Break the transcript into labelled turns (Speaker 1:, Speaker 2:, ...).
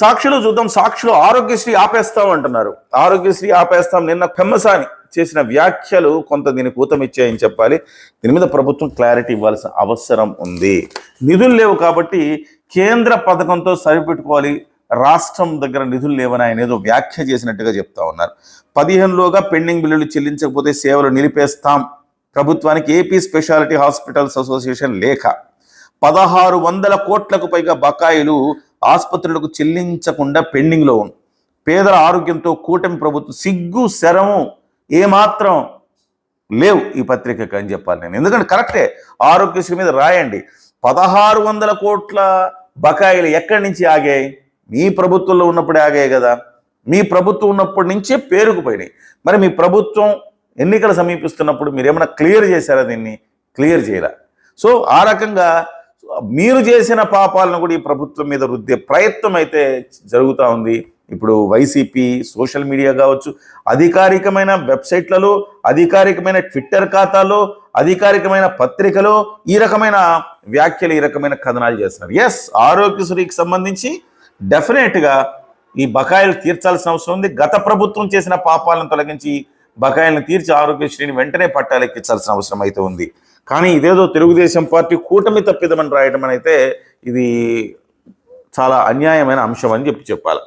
Speaker 1: సాక్షులు చూద్దాం సాక్షులు ఆరోగ్యశ్రీ ఆపేస్తాం అంటున్నారు. ఆరోగ్యశ్రీ ఆపేస్తాం నిన్న పెమ్మసాని చేసిన వ్యాఖ్యలు కొంత దీనికి ఊతమిచ్చాయని చెప్పాలి. దీని మీద ప్రభుత్వం క్లారిటీ ఇవ్వాల్సిన అవసరం ఉంది. నిధులు లేవు కాబట్టి కేంద్ర పథకంతో సరిపెట్టుకోవాలి. రాష్ట్రం దగ్గర నిధులు లేవని ఆయన ఏదో వ్యాఖ్య చేసినట్టుగా చెప్తా ఉన్నారు. పదిహేనులోగా పెండింగ్ బిల్లులు చెల్లించకపోతే సేవలు నిలిపేస్తాం. ప్రభుత్వానికి ఏపీ స్పెషాలిటీ హాస్పిటల్స్ అసోసియేషన్ లేఖ. పదహారు వందల కోట్లకు పైగా బకాయిలు ఆసుపత్రులకు చెల్లించకుండా పెండింగ్లో ఉంది పేదల ఆరోగ్యంతో కూటమి ప్రభుత్వం సిగ్గు శరము ఏమాత్రం లేవు ఈ పత్రికకు అని చెప్పాలి నేను. ఎందుకంటే కరెక్టే ఆరోగ్యశ్రీ మీద రాయండి. పదహారు వందల కోట్ల బకాయిలు ఎక్కడి నుంచి ఆగాయి? మీ ప్రభుత్వంలో ఉన్నప్పుడే ఆగాయి కదా. మీ ప్రభుత్వం ఉన్నప్పటి నుంచే పేరుకుపోయినాయి. మరి మీ ప్రభుత్వం ఎన్నికలు సమీపిస్తున్నప్పుడు మీరు ఏమైనా క్లియర్ చేశారా దీన్ని? క్లియర్ చేయరా సో ఆ రకంగా మీరు చేసిన పాపాలను కూడా ఈ ప్రభుత్వం మీద రుద్దే ప్రయత్నం అయితే జరుగుతూ ఉంది. ఇప్పుడు వైసీపీ సోషల్ మీడియా కావచ్చు అధికారికమైన వెబ్సైట్లలో అధికారికమైన ట్విట్టర్ ఖాతాలో అధికారికమైన పత్రికలో ఈ రకమైన వ్యాఖ్యలు ఈ రకమైన కథనాలు చేస్తున్నారు ఎస్ ఆరోగ్యశ్రీకి సంబంధించి డెఫినెట్గా ఈ బకాయిలు తీర్చాల్సిన అవసరం ఉంది. గత ప్రభుత్వం చేసిన పాపాలను తొలగించి బకాయిలను తీర్చి ఆరోగ్యశ్రీని వెంటనే పట్టాలెక్కించాల్సిన అవసరం అయితే ఉంది. కానీ ఇదేదో తెలుగుదేశం పార్టీ కూటమి తప్పిదమని రాయడం అయితే ఇది చాలా అన్యాయమైన అంశం అని చెప్పి చెప్పాలి.